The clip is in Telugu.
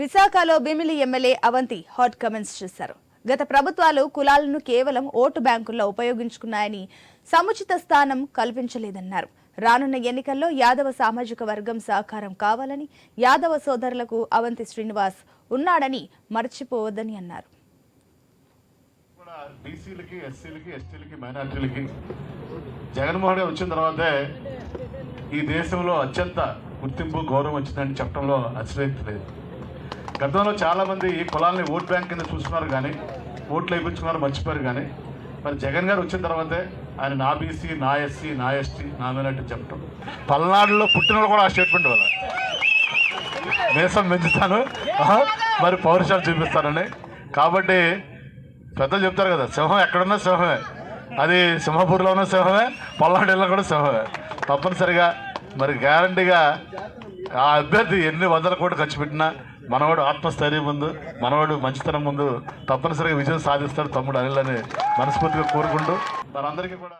విశాఖలో Bheemili MLA Avanthi hot comments చేశారు. గత ప్రభుత్వాలు కులాలను కేవలం ఓటు బ్యాంకుల్లో ఉపయోగించుకున్నాయని సముచిత స్థానం కల్పించలేదన్నారు. రానున్న ఎన్నికల్లో యాదవ సామాజిక వర్గం సహకారం కావాలని యాదవ సోదరులకు అవంతి శ్రీనివాస్ ఉన్నాడని మర్చిపోవద్దని అన్నారు. బీసీలకి ఎస్సీలకి ఎస్టీలకి మైనార్టీలకి జగన్మోహన్ గారు వచ్చిన తర్వాతే ఈ దేశంలో అత్యంత గుర్తింపు గౌరవం వచ్చిందని చెప్పడంలో అశ్రయించలేదు గతంలో చాలామంది ఈ కులాలని ఓట్ బ్యాంక్ కింద చూస్తున్నారు కానీ ఓట్లు వేయించుకున్నారు మర్చిపోయారు కానీ మరి జగన్ గారు వచ్చిన తర్వాతే ఆయన నా బీసీ నా ఎస్సీ నా ఎస్టీ నా మైనార్టీ చెప్పడం పల్నాడులో పుట్టిన వాళ్ళు కూడా ఆ స్టేట్మెంట్ వల్ల దేశం పెంచుతాను. మరి పౌరుషాలు చూపిస్తానని. కాబట్టి పెద్దలు చెప్తారు కదా సింహం ఎక్కడున్నా సింహమే. అది సింహపూర్లో ఉన్న సింహమే పల్నాడులో కూడా సింహమే. తప్పనిసరిగా మరి గ్యారంటీగా ఆ అభ్యర్థి ఎన్ని వందల కోట్లు ఖర్చు పెట్టినా మనవాడు ఆత్మస్థైర్యం ముందు మనవాడు మంచితనం ముందు తప్పనిసరిగా విజయం సాధిస్తాడు తమ్ముడు అనిల్ అని మనస్ఫూర్తిగా కోరుకుంటూ మనందరికీ కూడా